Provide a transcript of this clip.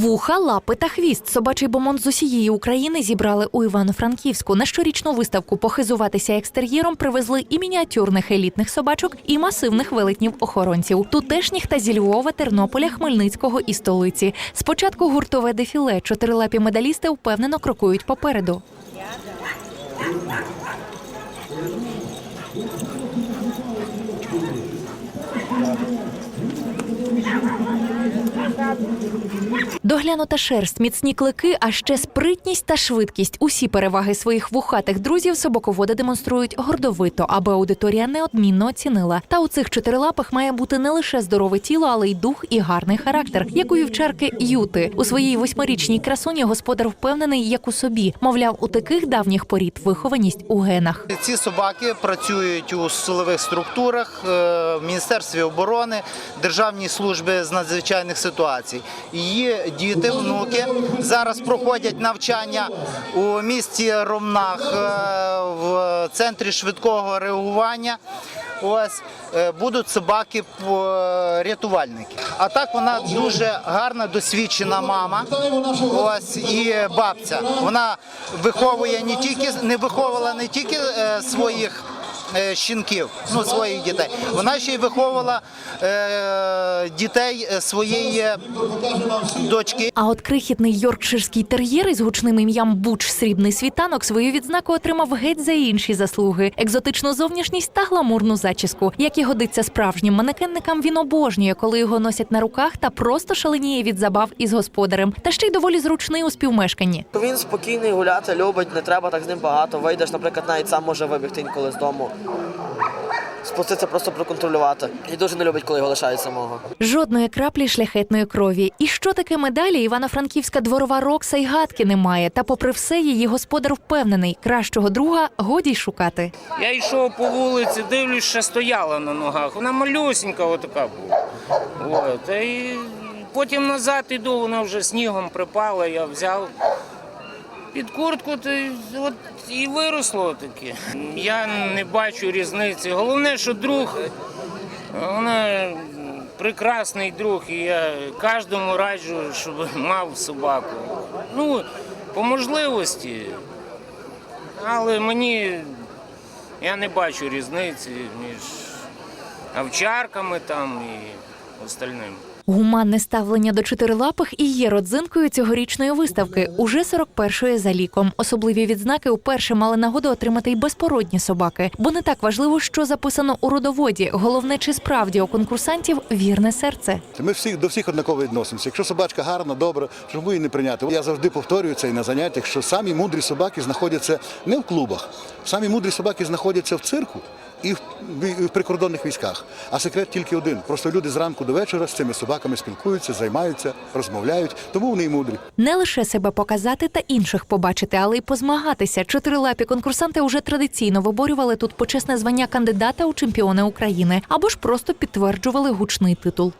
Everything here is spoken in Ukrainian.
Вуха, лапи та хвіст. Собачий бомонд з усієї України зібрали у Івано-Франківську. На щорічну виставку похизуватися екстер'єром привезли і мініатюрних елітних собачок, і масивних велетнів охоронців, тутешніх та зі Львова, Тернополя, Хмельницького і столиці. Спочатку гуртове дефіле. Чотирилапі медалісти впевнено крокують попереду. Доглянута шерсть, міцні клики, а ще спритність та швидкість. Усі переваги своїх вухатих друзів собаководи демонструють гордовито, аби аудиторія неодмінно оцінила. Та у цих чотирилапих має бути не лише здорове тіло, але й дух і гарний характер, як у вівчарки Юти. У своїй восьмирічній красуні господар впевнений, як у собі. Мовляв, у таких давніх порід вихованість у генах. Ці собаки працюють у силових структурах, е, в Міністерстві оборони, Державній службі з надзвичайних ситуацій. Її діти, внуки зараз проходять навчання у місті Ромнах е, в центрі швидкого реагування. Ось е, будуть собаки рятувальники. А так вона дуже гарна, досвідчена мама. Ось і бабця. Вона виховує не тільки не виховувала не тільки е, своїх. Е, Щінків, ну своїх дітей. Вона ще й виховувала е, дітей е, своєї дочки. А от крихітний йоркширський тер'єр із гучним ім'ям Буч Срібний світанок свою відзнаку отримав геть за інші заслуги: екзотичну зовнішність та гламурну зачіску. Як і годиться справжнім манекенникам, він обожнює, коли його носять на руках та просто шаленіє від забав із господарем. Та ще й доволі зручний у співмешканні. Він спокійний гуляти, любить, не треба так з ним багато. Вийдеш, наприклад, навіть сам може вибігти інколи з дому. Спуститися просто проконтролювати. І дуже не любить, коли його лишають самого. Жодної краплі шляхетної крові. І що таке медалі? Івано-Франківська дворова Рокса й гадки немає. Та, попри все, її господар впевнений, кращого друга годі й шукати. Я йшов по вулиці, дивлюсь, ще стояла на ногах. Вона малюсінька отака була. От. І потім назад іду, вона вже снігом припала, я взяв під куртку то от і виросло таке. Я не бачу різниці. Головне, що друг, вона прекрасний друг, і я кожному раджу, щоб мав собаку. Ну, по можливості. Але мені я не бачу різниці між овчарками там і остальним. Гуманне ставлення до чотирилапих і є родзинкою цьогорічної виставки, уже 41-ї за ліком. Особливі відзнаки вперше мали нагоду отримати й безпородні собаки, бо не так важливо, що записано у родоводі. Головне, чи справді у конкурсантів вірне серце. Ми всіх до всіх однаково відносимося. Якщо собачка гарна, добра, чому її не прийняти? Я завжди повторюю це і на заняттях, що самі мудрі собаки знаходяться не в клубах, самі мудрі собаки знаходяться в цирку. І в, прикордонних військах. А секрет тільки один. Просто люди зранку до вечора з цими собаками спілкуються, займаються, розмовляють, тому вони й мудрі. Не лише себе показати та інших побачити, але й позмагатися. Чотирилапі конкурсанти уже традиційно виборювали тут почесне звання кандидата у чемпіони України або ж просто підтверджували гучний титул.